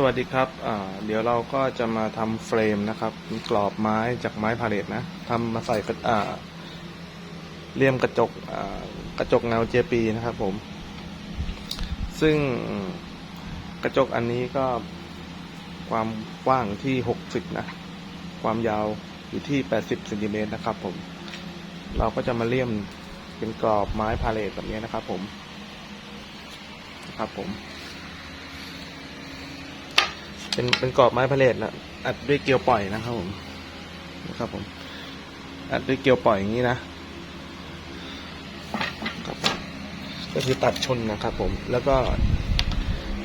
สวัสดีครับเดี๋ยวเราก็จะมาทำเฟรมนะครับกรอบไม้จากไม้พาเลตนะทำมาใส่เลี่ยมกระจกกระจกเงาเจปีนะครับผม ซึ่งกระจกอันนี้ก็ความกว้างที่ 60 นะ ความยาวอยู่ที่ 80เซนติเมตรนะครับผม เราก็จะมาเลี่ยมเป็นกรอบไม้พาเลตแบบนี้นะครับผมนะครับผม เป็นเป็นกรอบไม้พาเลตนะอัดด้วยเกลียวปล่อยนะครับผมนะครับผมอัดด้วยเกลียวปล่อยอย่างนี้นะครับก็คือตัดชนนะครับผมแล้วก็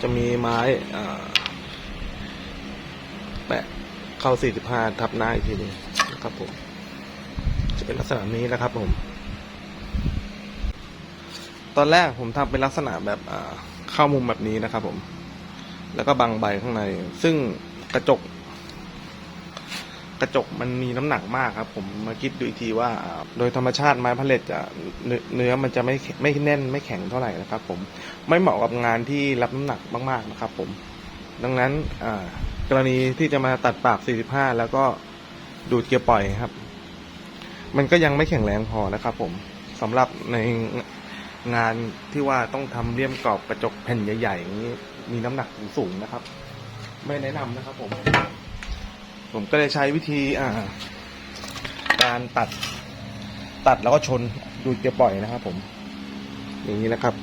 จะมีไม้อ่าแปะเข้า 45 ทับหน้าอีกทีหนึงนะครับผม จะเป็นลักษณะนี้นะครับผม ตอนแรกผมทำเป็นลักษณะแบบเข้ามุมแบบนี้นะครับผม แล้วก็บังใบข้างใน ซึ่งกระจก กระจกมันมีน้ำหนักมากครับ ผมมาคิดดูอีกทีว่า โดยธรรมชาติไม้พาเลตจะเนื้อมันจะไม่ไม่แน่นไม่แข็งเท่าไหร่นะครับ ผมไม่เหมาะกับงานที่รับน้ำหนักมาก ๆนะครับ ผม ดังนั้นกรณีที่จะมาตัดปาก 45 แล้วก็ดูดเกียร์ปล่อยครับ มันก็ยังไม่แข็งแรงพอนะครับ ผมสำหรับใน งานที่ว่าต้องทำเลี่ยมกรอบกระจกแผ่นใหญ่ๆอย่างนี้ มีน้ำหนักสูงนะครับ ไม่แนะนำนะครับ ผม ผมก็เลยใช้วิธีอ่า การตัด ตัดแล้วก็ชนดูเกียร์ปล่อยนะครับ ผม อย่างนี้นะครับ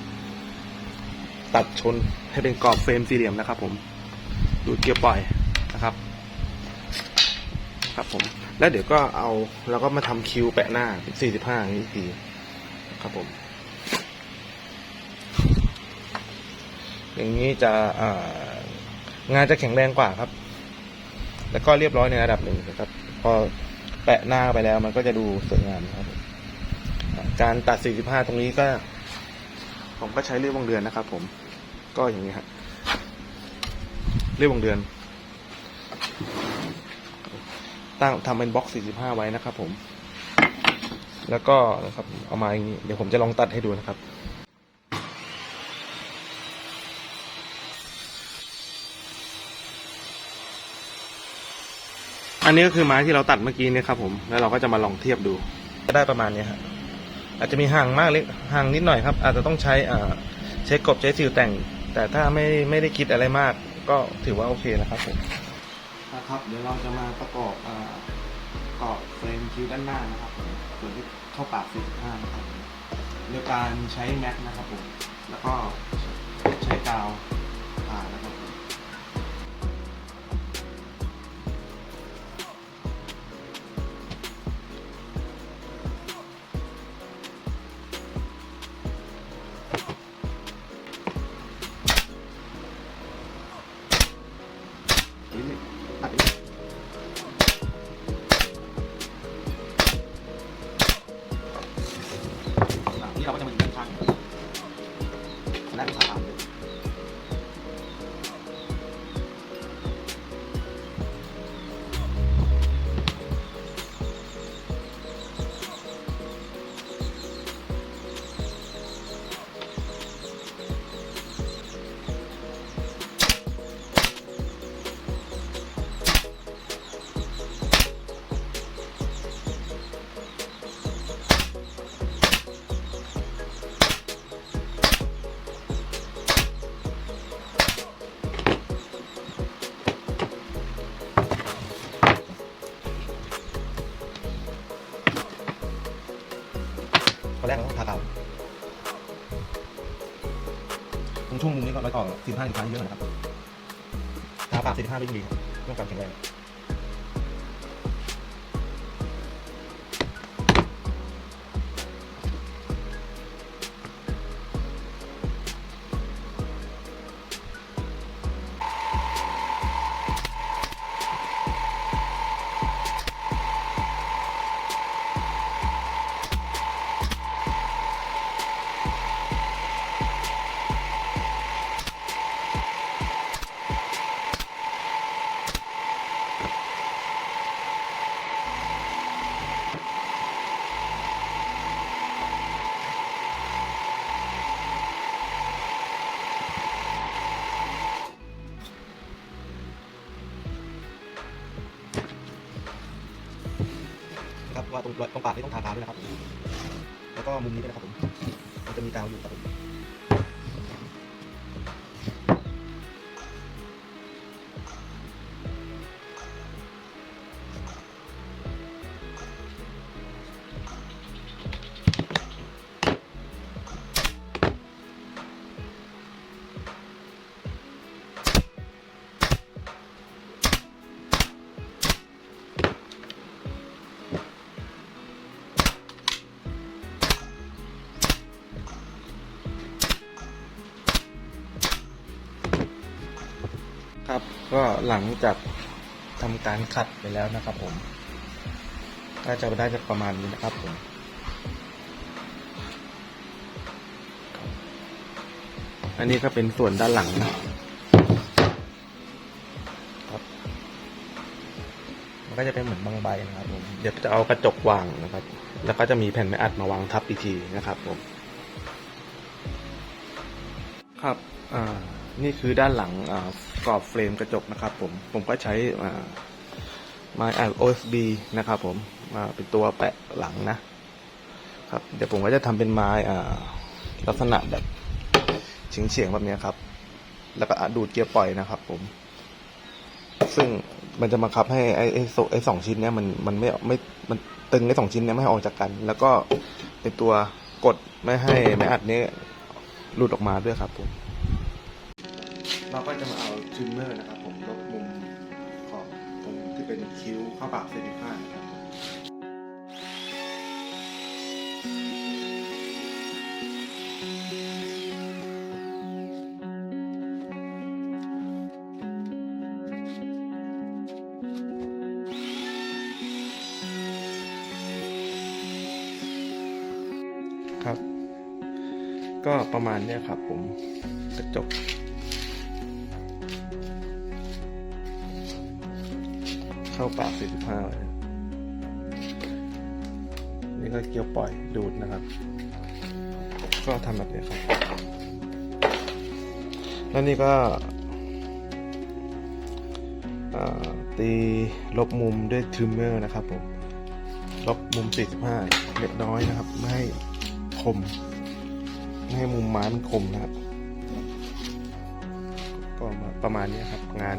ตัดชนให้เป็นกรอบเฟรมสี่เหลี่ยมนะครับ ผม ดูเกียร์ปล่อยนะครับ ครับผม แล้วเดี๋ยวก็เอาเราก็มาทำคิวแปะหน้าสี่สิบห้าอย่างนี้อีกทีครับผม อย่างนี้จะงานจะแข็งแรงกว่าครับ แล้วก็เรียบร้อยในระดับหนึ่งนะครับ พอแปะหน้าไปแล้วมันก็จะดูสวยงามนะครับ การตัด 45 ตรงนี้ก็ ผมก็ใช้เลื่อยวงเดือนนะครับ ผม ก็อย่างนี้ครับเลื่อยวงเดือน ตั้งทำเป็นบล็อก 45 ไว้นะครับ ผม แล้วก็นะครับ เอามาอย่างนี้ เดี๋ยวผมจะลองตัดให้ดูนะครับ อันนี้ก็คือไม้ที่เราตัดเมื่อกี้เนี่ยครับผม แล้วเราก็จะมาลองเทียบดูจะได้ประมาณนี้ฮะอาจจะมีห่างมากเล็กห่างนิดหน่อยครับ อาจจะต้องใช้อ่าใช้กบใช้ซิลแต่ง แต่ถ้าไม่ไม่ได้คิดอะไรมาก ก็ถือว่าโอเคนะครับผมนะครับเดี๋ยวเราจะมาประกอบอ่ากรอบเฟรมคิ้วด้านหน้านะครับผมส่วนที่เข้าปาก45นะครับโดยการใช้แม็กนะครับผมแล้วก็ใช้กาว นิดนึงตัดนิดนึงอะนี่เราก็จะมาอยู่ด้างด้าน ช่วงมุมนี้ก็ร้อยต่อสิบห้าสิบห้าเยอะหน่อยนะครับทาปากสิบห้าไม่ดีครับเรื่องการแข็งแรง ตรงตรงปากนี่ต้องทากาด้วยนะครับ แล้วก็มุมนี้ด้วยนะครับผม มันจะมีกาวอยู่ครับผม ก็หลังจากทำการขัดไปแล้วนะครับผมก็จะได้จะประมาณนี้นะครับผมอันนี้ก็เป็นส่วนด้านหลังนะครับมันก็จะเป็นเหมือนบางใบนะครับผมเดี๋ยวจะเอากระจกวางนะครับ แล้วก็จะมีแผ่นไม้อัดมาวางทับอีกทีนะครับผมครับอ่า นี่คือด้านหลังกรอบเฟรมกระจกนะครับผม ผมก็ใช้ไม้อัด OSB นะครับผมมาเป็นตัวแปะหลังนะครับเดี๋ยวผมก็จะทำเป็นไม้ลักษณะแบบเฉียงเฉียงๆแบบนี้ครับ แล้วก็ดูดเกียร์ปล่อยนะครับผม ซึ่งมันจะบังคับให้ไอ้ไอ้โซไอ้สองชิ้นเนี้ยมันมันไม่ไม่มันตึงไอ้สองชิ้นเนี้ยไม่ให้ออกจากกัน แล้วก็เป็นตัวกดไม่ให้ไม้อัดนี้หลุดออกมาด้วยครับผม เราก็จะมาเอาทริมเมอร์นะครับ ผมลบมุมของตรงที่เป็นคิ้วเข้าปากเซนิฟ้านะครับครับ ก็ประมาณเนี้ยครับผมกระจก เข้าปาก45เลยนี่ก็เกี่ยวปล่อยดูดนะครับ ก็ทำแบบนี้ครับ แล้วนี่ก็ตีลบมุมด้วยทริมเมอร์นะครับผม ลบมุม 45 เล็กน้อยนะครับ ไม่ให้คม ไม่ให้มุมไม้มันคมนะครับ ก็ประมาณนี้ครับ งาน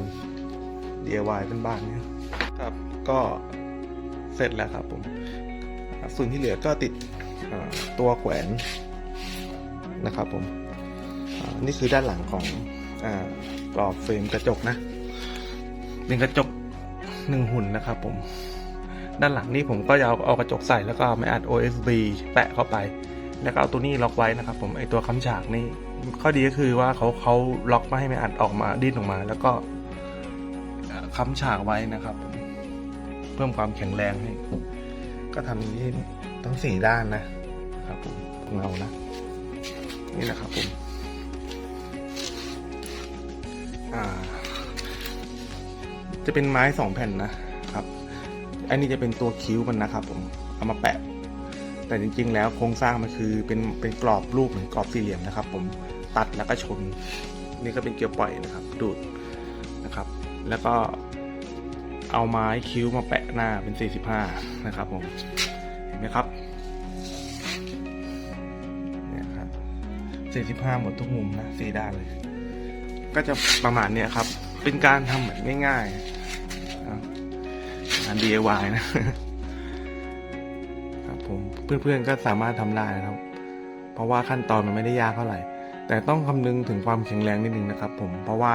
DIY บ้านๆเนี่ย ก็เสร็จแล้วครับผมส่วนที่เหลือก็ติดตัวแขวนนะครับผมนี่คือด้านหลังของกรอบเฟรมกระจกนะเป็นกระจกหนึ่งหุ่นนะครับผม ด้านหลังนี่ผมก็จะเอาเอากระจกใส่แล้วก็เอาไม้อัด OSB แปะเข้าไป แล้วก็เอาตัวนี้ล็อกไว้นะครับผมไอตัวค้ำฉากนี่ข้อดีก็คือว่าเขาเขาล็อกไม่ให้ไม้อัดออกมาดิ้นออกมา แล้วก็ค้ำฉากไว้นะครับผม พิ่มความแข็งแรงให้ ก็ทำอย่างนี้ทั้งสี่ด้านนะครับผมเงานะ นี่นะครับผมจะเป็นไม้สองแผ่นนะครับ อันนี้จะเป็นตัวคิ้วมันนะครับ ผมเอามาแปะ แต่จริง ๆ แล้วโครงสร้างมันคือเป็นเป็นกรอบรูปเหมือนกรอบสี่เหลี่ยมนะครับ ผมตัดแล้วก็ชน นี่ก็เป็นเกลียวปล่อยนะครับ ดูดนะครับ แล้วก็ เอาไม้คิ้วมาแปะหน้าเป็น 45 นะครับผม เห็นไหมครับเนี่ยครับ 45 หมดทุกมุมนะสี่ด้านเลย ก็จะประมาณเนี้ยครับ เป็นการทำแบบง่ายๆนะงาน DIY นะครับผมเพื่อนๆก็สามารถทำได้นะครับ เพราะว่าขั้นตอนมันไม่ได้ยากเท่าไหร่ แต่ต้องคำนึงถึงความแข็งแรงนิดนึงนะครับ ผมเพราะว่า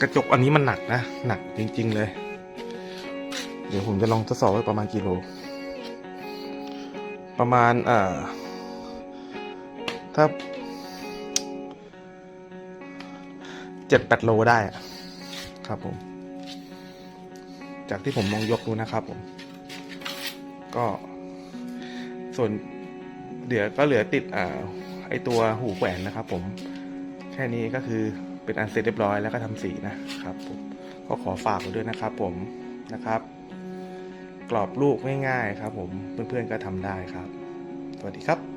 กระจกอันนี้มันหนักนะ หนักจริง ๆ เลย เดี๋ยวผมจะลองทดสอบไว้ประมาณกิโล ประมาณอ่อถ้าเจ็ดแปดโลได้ครับผม จากที่ผมลองยกดูนะครับผม ก็ส่วนเดี๋ยวก็เหลือติดอ่าไอตัวหูแขวนนะครับผม แค่นี้ก็คือเป็นอันเสร็จเรียบร้อยแล้วก็ทำสีนะครับผม ก็ขอฝากไว้ด้วยนะครับผมนะครับ กรอบลูกง่ายๆครับผมเพื่อนๆก็ทำได้ครับ สวัสดีครับ